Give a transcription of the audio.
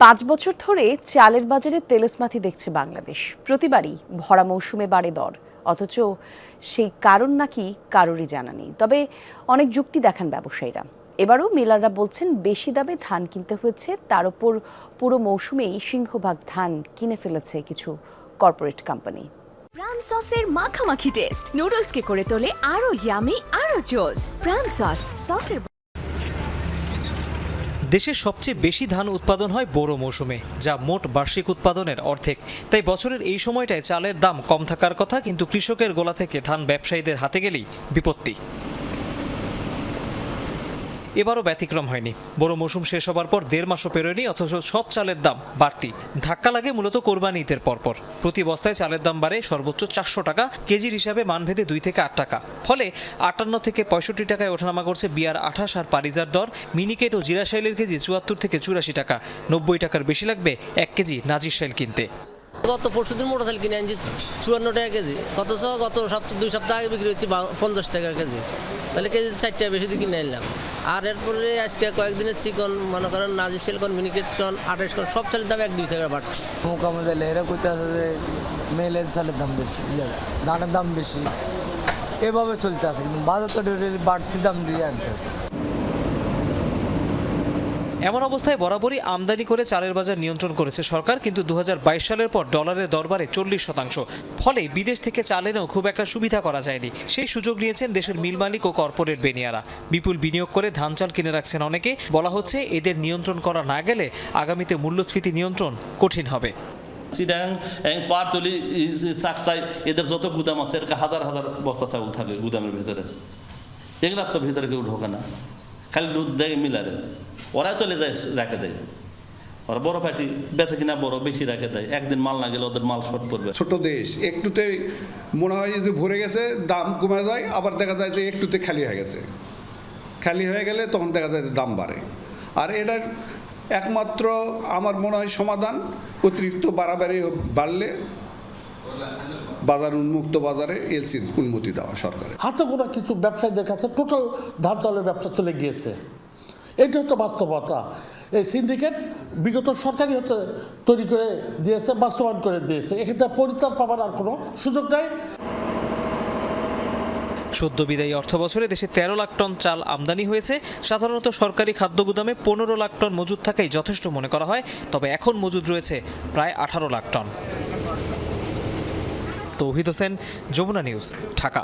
পাঁচ বছর ধরে চালের বাজারে তেলেসমাথি দেখছে বাংলাদেশ। প্রতিবারই ভরা মৌসুমে বাড়ে দর। অথচ সেই কারণ নাকি কারোরই জানা নেই। তবে অনেক যুক্তি দেখান ব্যবসায়ীরা। এবারও মিলাররা বলছেন, বেশি দামে ধান কিনতে হয়েছে, তার উপর পুরো মৌসুমেই সিংহভাগ ধান কিনে ফেলেছে কিছু কর্পোরেট কোম্পানি। প্রাণ সসের মাখামাখি টেস্ট। নুডলসকে করে তোলে আরও ইয়ামি আরও জোস। প্রাণ সস, সসের দেশের সবচেয়ে বেশি ধান উৎপাদন হয় বোরো মৌসুমে, যা মোট বার্ষিক উৎপাদনের অর্ধেক। তাই বছরের এই সময়টায় চালের দাম কম থাকার কথা কিন্তু কৃষকের গোলা থেকে ধান ব্যবসায়ীদের হাতে গেলেই বিপত্তি। এবারও ব্যতিক্রম হয়নি। বড় মৌসুম শেষ হবার পর দেড় মাসও পেরোয়নি, অথচ সব চালের দাম বাড়তি। ধাক্কা লাগে মূলত কোরবানি ঈদের পরপর। প্রতি বস্তায় চালের দাম বাড়ে সর্বোচ্চ চারশো টাকা, কেজির হিসাবে মানভেদে দুই থেকে আট টাকা। ফলে আটান্ন থেকে পঁয়ষট্টি টাকায় ওঠানামা করছে বিয়ার আঠাশ আর পারিজার দর। মিনিকেট ও জিরাশাইলের কেজি চুয়াত্তর থেকে চুরাশি টাকা। নব্বই টাকার বেশি লাগবে এক কেজি নাজির শাইল কিনতে। গত পরশু দিন মোটর সাইকেল কিনে আনছি, চুয়ান্ন টাকা কেজি। সহ গত সপ্তাহ, দুই সপ্তাহ আগে বিক্রি হচ্ছে পঞ্চাশ টাকা কেজি। তাহলে কেজি চার টাকা বেশি দিয়ে কিনে আনলাম। আর এরপরে আজকে কয়েকদিনের চিকন, মনে করেন নাজি সেলকন মিনিকেট কন আঠাশ কন সব চালের দাম এক দুই টাকা বাড়ছে। মোকামে এরা কইতে আছে যে মেলের চালের দাম বেশি ধানের দাম বেশি। এভাবে চলতে আছে, কিন্তু বাজার তো বাড়তি দাম দিয়ে আনতেছে। এমন অবস্থায় বরাবরই আমদানি করে চালের বাজার নিয়ন্ত্রণ করেছে সরকার, কিন্তু দু হাজার বাইশ সালের পর ডলারের দরবারে চল্লিশ শতাংশ। ফলে বিদেশ থেকে চাল এনেও খুব একটা সুবিধা করা যায়নি। সেই সুযোগ নিয়েছেন দেশের মিল মালিক ও কর্পোরেট বেনিয়ারা। বিপুল বিনিয়োগ করে ধান চাল কিনে রাখছেন অনেকে। বলা হচ্ছে এদের নিয়ন্ত্রণ করা না গেলে আগামীতে মূল্যস্ফীতি নিয়ন্ত্রণ কঠিন হবে। এবং পারতলি চাকতায় এদের যত গুদাম আছে এর হাজার হাজার বস্তা চাউল থাকে গুদামের ভিতরে। এগুলার তো ভিতরে কেউ ঢোকে না। খালি দুধ দেয় মিলারে। ওরাই চলে যায় রেখে দেয়। ওরা বড় পার্টি বেচে কিনা বড় বেশি রেখে দেয়। একদিন মাল না গেলে ওদের মাল শর্ট করবে। ছোট দেশ একটুতে মনে হয় যদি ভরে গেছে দাম কমে যায় আবার দেখা যায় যে একটুতে খালি হয়ে গেছে। খালি হয়ে গেলে তখন দেখা যায় যে দাম বাড়ে। আর এটার একমাত্র আমার মনে হয় সমাধান অতিরিক্ত বাড়াবাড়ি বাড়লে বাজার উন্মুক্ত বাজারে এলসির অনুমতি দেওয়া সরকারের। হাতে কিছু ব্যবসায়ীদের কাছে টোটাল ধান চালের ব্যবসা চলে গিয়েছে। এটা হচ্ছে বাস্তবতা। এই সিন্ডিকেট বিগত সরকারই হচ্ছে তৈরি করে দিয়েছে, বাস্তবায়ন করে দিয়েছে। এক্ষেত্রে পরিত্রাণ পাবার আর কোনো সুযোগ নাই। সদ্য বিদায়ী অর্থ বছরে দেশে তেরো লাখ টন চাল আমদানি হয়েছে। সাধারণত সরকারি খাদ্য গুদামে পনেরো লাখ টন মজুদ থাকাই যথেষ্ট মনে করা হয়, তবে এখন মজুদ রয়েছে প্রায় আঠারো লাখ টন। তৌহিদ হোসেন, যমুনা নিউজ, ঢাকা।